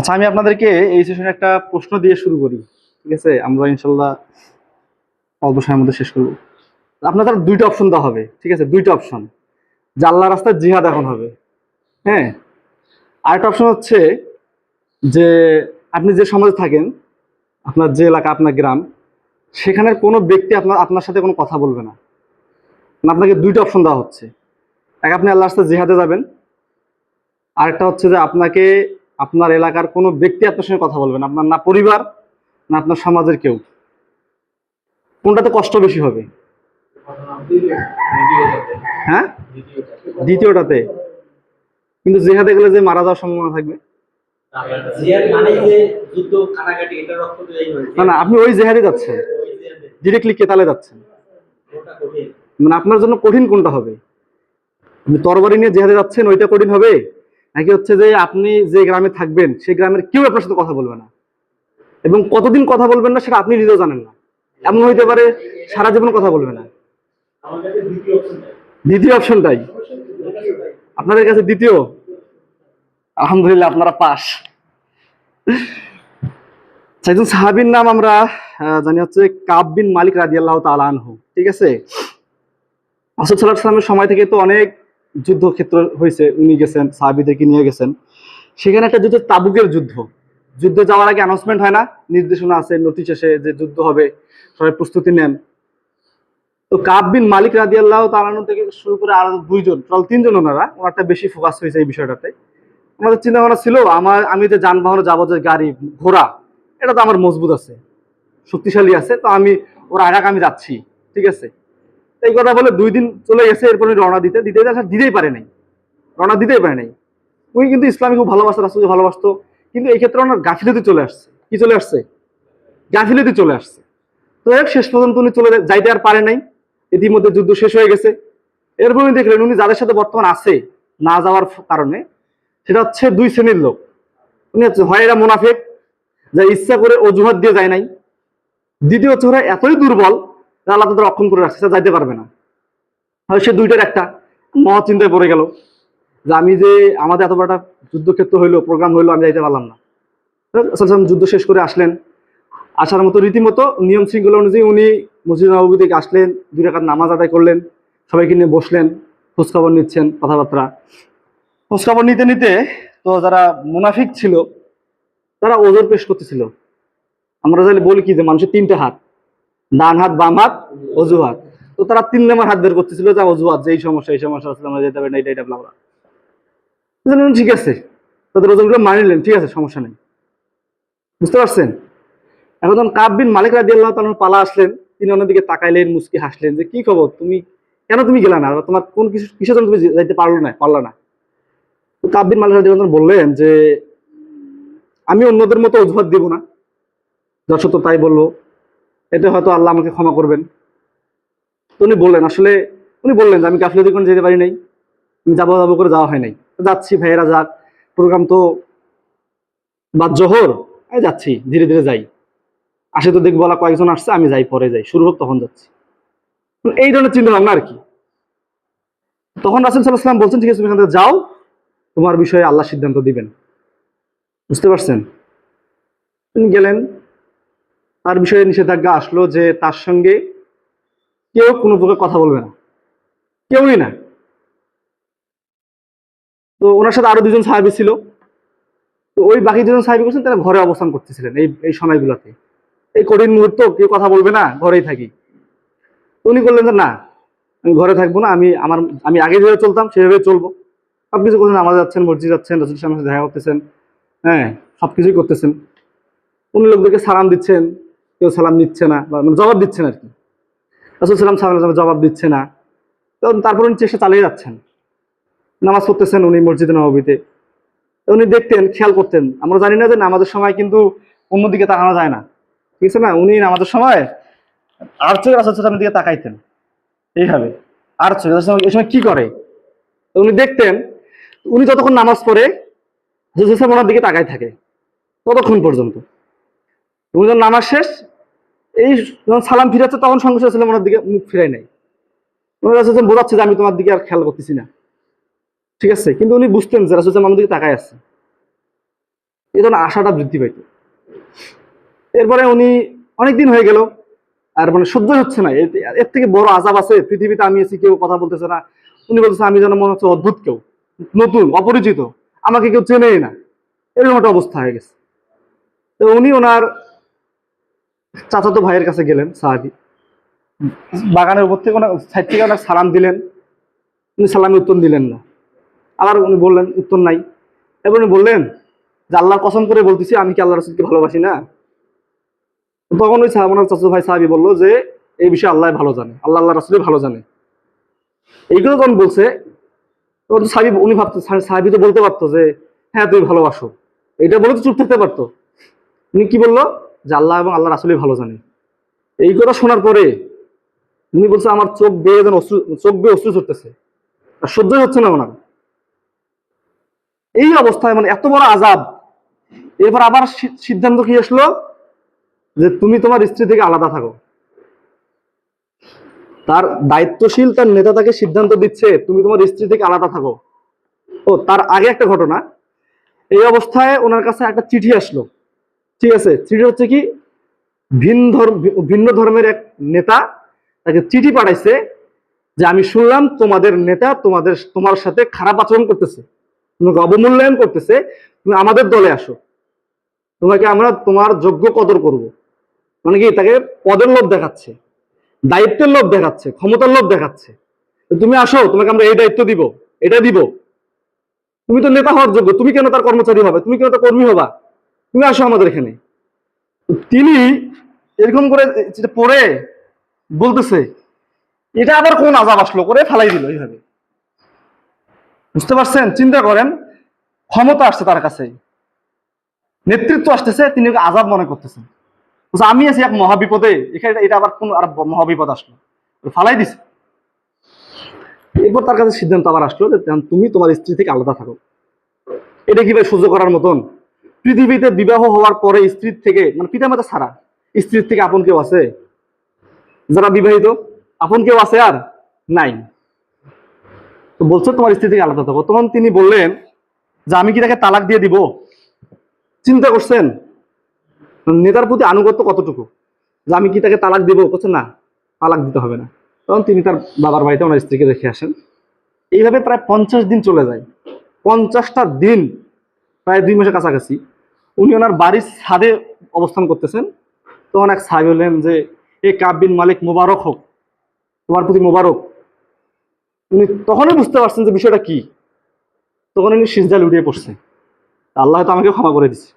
আচ্ছা আমি আপনাদেরকে এই সেশনে একটা প্রশ্ন দিয়ে শুরু করি ঠিক আছে? আমরা ইনশাল্লাহ অল্প সময়ের মধ্যে শেষ করব। আপনাদের দুইটা অপশন দেওয়া হবে ঠিক আছে? দুইটা অপশন যে আল্লাহ রাস্তায় জিহাদ এখন হবে হ্যাঁ? আরেকটা অপশন হচ্ছে যে আপনি যে সমাজে থাকেন আপনার যে এলাকা আপনার গ্রাম সেখানের কোনো ব্যক্তি আপনার আপনার সাথে কোনো কথা বলবে না। না, আপনাকে দুইটা অপশন দেওয়া হচ্ছে। এক আপনি আল্লাহ রাস্তায় জিহাদে যাবেন। আরেকটা হচ্ছে যে আপনাকে আপনার এলাকার কোনো ব্যক্তি আপনার সঙ্গে কথা বলবেন আপনার না পরিবার না আপনার সমাজের কেউ। কোনটাতে কষ্ট বেশি হবে? হ্যাঁ? দ্বিতীয়টাতে। কিন্তু জেহাদে গেলে যে মারা যাওয়ার সম্ভাবনা থাকবে? মানে না না আপনি ওই জেহাদে যাচ্ছেন। ডিরেক্টলি কেতালে যাচ্ছেন। মানে আপনার জন্য কঠিন কোনটা হবে? আপনি তরবারি নিয়ে জেহাদে যাচ্ছেন ওইটা কঠিন হবে? নাকি হচ্ছে যে আপনি যে গ্রামে থাকবেন, সেই গ্রামের কেউ আপনার সাথে কথা বলবে না। এবং কতদিন কথা বলবেন না সেটা আপনি নিজেও জানেন না। এমন হইতে পারে সারা জীবন কথা বলবে না। দ্বিতীয় অপশন দ্বিতীয় অপশনটাই আপনাদের কাছে দ্বিতীয়? আলহামদুলিল্লাহ আপনারা পাস। একজন সাহাবির নাম আমরা জানি হচ্ছে কাব বিন মালিক রাজি আল্লাহ ঠিক আছে? আসদ সাল্লাহ সময় থেকে তো অনেক যুদ্ধক্ষেত্র হয়েছে, উনি গেছেন, সাহাবিদেরকে নিয়ে গেছেন। সেখানে একটা যুদ্ধ, তাবুকের যুদ্ধ। যুদ্ধ যাওয়ার আগে অ্যানাউন্সমেন্ট হয় না, নির্দেশনা আছে নোটিশ এসে যে যুদ্ধ হবে, সবাই প্রস্তুতি নেন। তো কাব বিন মালিক রাজি আল্লাহ তালানু থেকে শুরু করে আরও দুইজন, টোটাল তিনজন ওনারা, ওনারটা বেশি ফোকাস হয়েছে এই বিষয়টাতে। ওনাদের চিন্তা ভাবনা ছিল, আমার, আমি যে যানবাহনে যাব, যে গাড়ি, ঘোড়া, এটা তো আমার মজবুত আছে, শক্তিশালী আছে, তো আমি, ওর আগাক আমি যাচ্ছি, ঠিক আছে? এই কথা বলে দুই দিন চলে গেছে, এরপর রওনা দিতে। দিতে দিতে দিতেই পারে নাই। রওনা দিতেই পারে নাই। উনি কিন্তু ইসলামী খুব ভালোবাসতো রাস্তাকে ভালোবাসতো। কিন্তু এই ক্ষেত্রে ওনার গাফিলতি চলে আসছে। কি চলে আসছে? গাফিলতি চলে আসছে। তো এক শেষ পর্যন্ত উনি চলে যাইতে আর পারে নাই। ইতিমধ্যে যুদ্ধ শেষ হয়ে গেছে। এরপর উনি দেখলেন, উনি যাদের সাথে বর্তমান আছে, না যাওয়ার কারণে, সেটা হচ্ছে দুই শ্রেণির লোক। উনি হচ্ছে হয় এরা মুনাফেক যা ইচ্ছা করে অজুহাত দিয়ে যায় নাই। দ্বিতীয় হচ্ছে ওরা এতই দুর্বল আল্লাহ তাদের রক্ষণ করে রাখছে যাইতে পারবে না। হয় সে দুইটার একটা মহা চিন্তায় পড়ে গেল যে আমি যে আমাদের এত বড় একটা যুদ্ধক্ষেত্র হইল প্রোগ্রাম হইল, আমি যাইতে পারলাম না। তো যুদ্ধ শেষ করে আসলেন। আসার মতো রীতিমতো নিয়ম শৃঙ্খলা অনুযায়ী উনি মসজিদ নবী থেকে আসলেন, দুই রাকাত নামাজ আদায় করলেন, সবাইকে নিয়ে বসলেন, খোঁজখবর নিচ্ছেন, কথাবার্তা। খোঁজখবর নিতে নিতে তো যারা মুনাফিক ছিল, তারা ওজন পেশ করতেছিল। আমরা তাহলে বলি কি যে মানুষের তিনটে হাত। ডান হাত, বাম হাত, অজুহাত। তো তারা তিন নম্বর হাত বের করতেছিল, যে, অজুহাত, যে এই সমস্যা এই সমস্যা, আসলে আমরা যেতে পারি না, এটা এটা, ব্লাবলা। ঠিক আছে, তাদের ওজনগুলো মানি নিলেন, ঠিক আছে, সমস্যা নেই। বুঝতে পারছেন? এখন যখন কাব বিন মালিক রাজি আল্লাহ তালন পালা আসলেন, তিনি ওনার দিকে তাকাইলেন মুসকি হাসলেন যে, কি খবর? তুমি, কেন তুমি গেলা না? তোমার কোন কিছু, কিসের জন্য তুমি যাইতে পারল না, পারলা না? তো কাব মালিক রাজি আল্লাহ বললেন যে, আমি অন্যদের মতো অজুহাত দেব না। যশত তাই বলল এতে হয়তো আল্লাহ আমাকে ক্ষমা করবেন। উনি বললেন, আসলে উনি বললেন যে আমি গাফিলতি করে যেতে পারি নাই। আমি যাব যাব করে যাওয়া হয় নাই। যাচ্ছি, ভাইয়েরা যাক। প্রোগ্রাম তো বাদ জোহর। আমি যাচ্ছি, ধীরে ধীরে যাই। আসে তো দেখব কয়েকজন আসছে, আমি যাই, পরে যাই। শুরু হোক, তখন যাচ্ছি। এই ধরনের চিন্তা ভাবনা আর কি। তখন রাসুল সাল্লাহ সাল্লাম বলছেন, ঠিক আছে, তুমি এখান যাও। তোমার বিষয়ে আল্লাহ সিদ্ধান্ত দিবেন। বুঝতে পারছেন? তিনি গেলেন। তার বিষয়ে নিষেধাজ্ঞা আসলো যে তার সঙ্গে কেউ কোনো প্রকার কথা বলবে না। কেউই না। তো ওনার সাথে আরও দুজন সাহাবি ছিল। তো ওই বাকি দুজন সাহাবি করছেন, তারা ঘরে অবস্থান করতেছিলেন এই এই সময়গুলোতে। এই কঠিন মুহূর্ত, কেউ কথা বলবে না, ঘরেই থাকি। উনি বললেন যে, না, আমি ঘরে থাকব না, আমি আমার, আমি আগে যেভাবে চলতাম, সেভাবে চলবো। সব কিছু করছেন আমাদের যাচ্ছেন, মসজিদ যাচ্ছেন রসুল সামনে দেখা করতেছেন হ্যাঁ সব কিছুই করতেছেন। উনি লোকদেরকে সালাম দিচ্ছেন কেউ সালাম নিচ্ছে না বা মানে জবাব দিচ্ছেন আর কি। রসুল সালাম সালাম জবাব দিচ্ছে না। তো তারপর উনি চেষ্টা চালিয়ে যাচ্ছেন। নামাজ পড়তেছেন উনি মসজিদে নবীতে উনি দেখতেন, খেয়াল করতেন। আমরা জানি না যে নামাজের সময় কিন্তু অন্যদিকে তাকানো যায় না। ঠিক আছে না? উনি নামাজের সময় আর চোখ রাসুল সালামের দিকে তাকাইতেন। এইভাবে। আর চোখ এই সময় কি করে? উনি দেখতেন, উনি যতক্ষণ নামাজ পড়ে, রাসূল সাল্লাম ওনার দিকে তাকাই থাকে। ততক্ষণ পর্যন্ত। উনি যখন নামাজ শেষ এই যখন সালাম ফিরাচ্ছে তখন সঙ্গে সাল্লাম ওনার দিকে মুখ ফিরাই নাই। উনি রাসূল বোঝাচ্ছে যে আমি তোমার দিকে আর খেয়াল করতেছি না। ঠিক আছে, কিন্তু উনি বুঝতেন যে রাসূল আমার দিকে তাকায় আছে। এই ধরনের আশাটা বৃদ্ধি পাইত। এরপরে উনি অনেক দিন হয়ে গেল, আর মানে সহ্য হচ্ছে না। এর- থেকে বড় আজাব আছে, পৃথিবীতে আমি আছি, কেউ কথা বলতেছে না। উনি বলতেছে, আমি যেন মনে হচ্ছে অদ্ভুত কেউ, নতুন, অপরিচিত, আমাকে কেউ চেনেই না। এরকম একটা অবস্থা হয়ে গেছে। তো উনি ওনার চাচাতো ভাইয়ের কাছে গেলেন সাহাবি। বাগানের উপর থেকে ওনার সাইড থেকে ওনার সালাম দিলেন? উনি সালামে উত্তর দিলেন না। আবার উনি বললেন উত্তর নাই। এবার উনি বললেন যে আল্লাহর কসম করে বলতেছি আমি কি আল্লাহ রসুলকে ভালোবাসি না? তখন ওই সাহাব চাচু ভাই সাহাবি বলল যে এই বিষয়ে আল্লাহ ভালো জানে আল্লাহ আল্লাহ রসুলই ভালো জানে। এইগুলো যখন বলছে তখন সাহাবি উনি ভাবতো সাহাবি তো বলতে পারতো যে হ্যাঁ তুমি ভালোবাসো। এটা বলে তো চুপ থাকতে পারতো। উনি কি বলল? যে আল্লাহ এবং আল্লাহ রাসুলই ভালো জানে। এই কথা শোনার পরে উনি বলছে, আমার চোখ বেয়ে যেন অশ্রু, চোখ বেয়ে অশ্রু ছুটতেছে। আর সহ্যই হচ্ছে না ওনার। এই অবস্থায় মানে এত বড় আজাব এরপর আবার সিদ্ধান্ত কি আসলো? যে তুমি তোমার স্ত্রী থেকে আলাদা থাকো। তার দায়িত্বশীল, তার নেতা তাকে সিদ্ধান্ত দিচ্ছে, তুমি তোমার স্ত্রী থেকে আলাদা থাকো। ও, তার আগে একটা ঘটনা। এই অবস্থায় ওনার কাছে একটা চিঠি আসলো। ঠিক আছে চিঠি হচ্ছে কি ভিন্ন ধর্ম, ভিন্ন ধর্মের এক নেতা তাকে চিঠি পাঠাইছে যে আমি শুনলাম তোমাদের নেতা তোমাদের, তোমার সাথে খারাপ আচরণ করতেছে, তোমাকে অবমূল্যায়ন করতেছে, তুমি আমাদের দলে আসো, তোমাকে আমরা তোমার যোগ্য কদর করব। মানে কি, তাকে পদের লোভ দেখাচ্ছে, দায়িত্বের লোভ দেখাচ্ছে, ক্ষমতার লোভ দেখাচ্ছে। তুমি আসো, তোমাকে আমরা এই দায়িত্ব দিব, এটা দিব। তুমি তো নেতা হওয়ার যোগ্য, তুমি কেন তার কর্মচারী হবে, তুমি কেন তার কর্মী হবা? তুমি আসো আমাদের এখানে। তিনি এরকম করে পড়ে, বলতেছে, এটা আবার কোন আজাব আসলো? করে ফেলাই দিল এইভাবে। বুঝতে পারছেন? চিন্তা করেন, ক্ষমতা আসছে তার কাছে। নেতৃত্ব আসতেছে, তিনি আজাব মনে করতেছেন। আমি আছি এক মহাবিপদে, এখানে এটা আবার কোন আর মহাবিপদ আসলো? ফালাই দিছে। এরপর তার কাছে সিদ্ধান্ত আবার আসলো যে, তুমি তোমার স্ত্রী থেকে আলাদা থাকো। এটা কি কীভাবে সহ্য করার মতন? পৃথিবীতে বিবাহ হওয়ার পরে স্ত্রীর থেকে মানে পিতামাতা ছাড়া স্ত্রীর থেকে আপন কেউ আছে? যারা বিবাহিত, আপন কেউ আছে আর নাই? তো বলছো তোমার স্ত্রী থেকে আলাদা থাকো। তখন তিনি বললেন যে, আমি কি তাকে তালাক দিয়ে দিব? চিন্তা করছেন। নেতার প্রতি আনুগত্য কতটুকু? যে, আমি কি তাকে তালাক দিব? বলছে, না, তালাক দিতে হবে না। তখন তিনি তার বাবার বাড়িতে ওনার স্ত্রীকে রেখে আসেন। এইভাবে প্রায় পঞ্চাশ দিন চলে যায়। পঞ্চাশটা দিন, প্রায় দুই মাসের কাছাকাছি। উনি ওনার বাড়ির ছাদে অবস্থান করতেছেন। তখন এক সাহেব বললেন যে, এ কাব্বিন মালিক, মোবারক হোক। তোমার প্রতি মোবারক। উনি তখনই বুঝতে পারছেন যে বিষয়টা কি। তখন উনি সিজদায় লুটিয়ে পড়ছে। আল্লাহ তো আমাকে ক্ষমা করে দিচ্ছে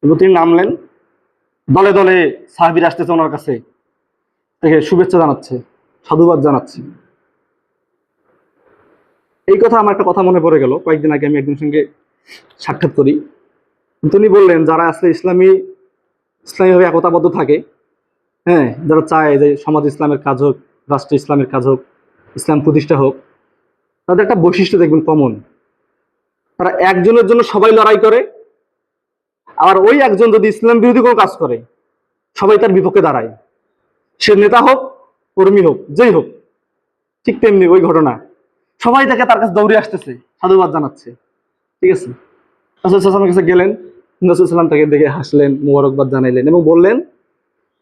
কিন্তু তিনি নামলেন। দলে দলে সাহাবির আসতেছে ওনার কাছে। থেকে শুভেচ্ছা জানাচ্ছে, সাধুবাদ জানাচ্ছে। এই কথা আমার একটা কথা মনে পড়ে গেল। কয়েকদিন আগে আমি একজনের সঙ্গে সাক্ষাৎ করি। তিনি বললেন, যারা আসলে ইসলামী, ইসলামীভাবে একতাবদ্ধ থাকে হ্যাঁ যারা চায় যে সমাজ ইসলামের কাজ হোক, রাষ্ট্র ইসলামের কাজ হোক, ইসলাম প্রতিষ্ঠা হোক, তাদের একটা বৈশিষ্ট্য দেখবেন কমন তারা একজনের জন্য সবাই লড়াই করে, আবার ওই একজন যদি ইসলাম বিরোধী কোনো কাজ করে, সবাই তার বিপক্ষে দাঁড়ায়। সে নেতা হোক, কর্মী হোক, যেই হোক, ঠিক তেমনি ওই ঘটনা। সবাই তাকে তার কাছে দৌড়ে আসতেছে, সাধুবাদ জানাচ্ছে, ঠিক আছে? রাসুলের কাছে গেলেন রাসুলাম তাকে দেখে হাসলেন, মোবারকবাদ জানাইলেন এবং বললেন,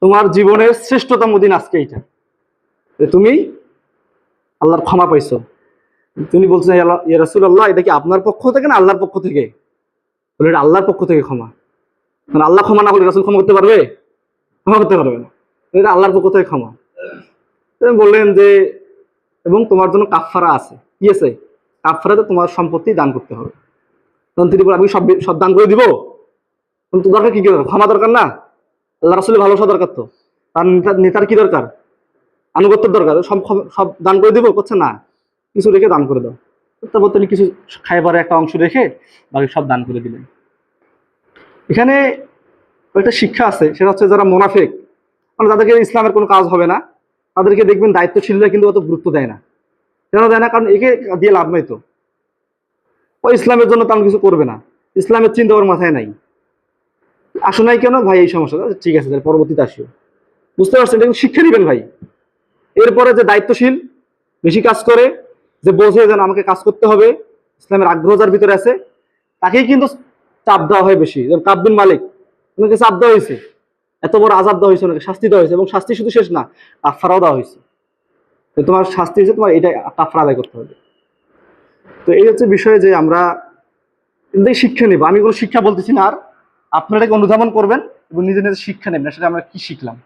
তোমার জীবনের শ্রেষ্ঠতম দিন আজকে এইটা। তুমি আল্লাহর ক্ষমা পাইছো। তিনি বলছেন ইয়া রাসুল আল্লাহ এটা কি আপনার পক্ষ থেকে না আল্লাহর পক্ষ থেকে? বলে, এটা আল্লাহর পক্ষ থেকে ক্ষমা। মানে আল্লাহ ক্ষমা না করলে রাসুল ক্ষমা করতে পারবে? ক্ষমা করতে পারবে না। এটা আল্লাহর পক্ষ থেকে ক্ষমা। বললেন যে, এবং তোমার জন্য কাফফারা আছে। কি আছে? কাফফারাতে তোমার সম্পত্তি দান করতে হবে। তখন তিনি বলে আমি সব সব দান করে দিব? তখন তো দরকার কি দরকার? ক্ষমা দরকার না? আল্লাহ রাসুলের ভালোবাসা দরকার তো। তার নেতার নেতার কি দরকার? আনুগত্যের দরকার। সব সব দান করে দিব, করছে না। কিছু রেখে দান করে দাও। তারপর তিনি কিছু খাইবারে একটা অংশ রেখে বাকি সব দান করে দিলেন। এখানে একটা শিক্ষা আছে। সেটা হচ্ছে যারা মোনাফেক মানে তাদেরকে ইসলামের কোনো কাজ হবে না। তাদেরকে দেখবেন দায়িত্বশীলরা কিন্তু অত গুরুত্ব দেয় না। কেন দেয় না? কারণ একে দিয়ে লাভ নাই তো। ও ইসলামের জন্য তেমন কিছু করবে না। ইসলামের চিন্তা ওর মাথায় নাই। আসো নাই কেন? ভাই এই সমস্যা। আচ্ছা, ঠিক আছে পরবর্তীতে আসিও। বুঝতে পারছেন? এটা শিক্ষা দিবেন ভাই। এরপরে যে দায়িত্বশীল বেশি কাজ করে যে বোঝে যেন আমাকে কাজ করতে হবে ইসলামের আগ্রহ যার ভিতরে আছে তাকেই কিন্তু চাপ দেওয়া হয় বেশি। যেমন কাব্বিন মালিক ওনাকে চাপ দেওয়া হয়েছে। এত বড় আজাব দেওয়া হয়েছে ওনাকে শাস্তি দেওয়া হয়েছে এবং শাস্তি শুধু শেষ না কাফারাও দেওয়া হয়েছে। তোমার শাস্তি হয়েছে তোমার এটা কাফারা আদায় করতে হবে। তো এই হচ্ছে বিষয় যে আমরা শিক্ষা নেব। আমি কোনো শিক্ষা বলতেছি না আর। আপনারা অনুধাবন করবেন এবং নিজে নিজের শিক্ষা নেবেন সেটা আমরা কি শিখলাম।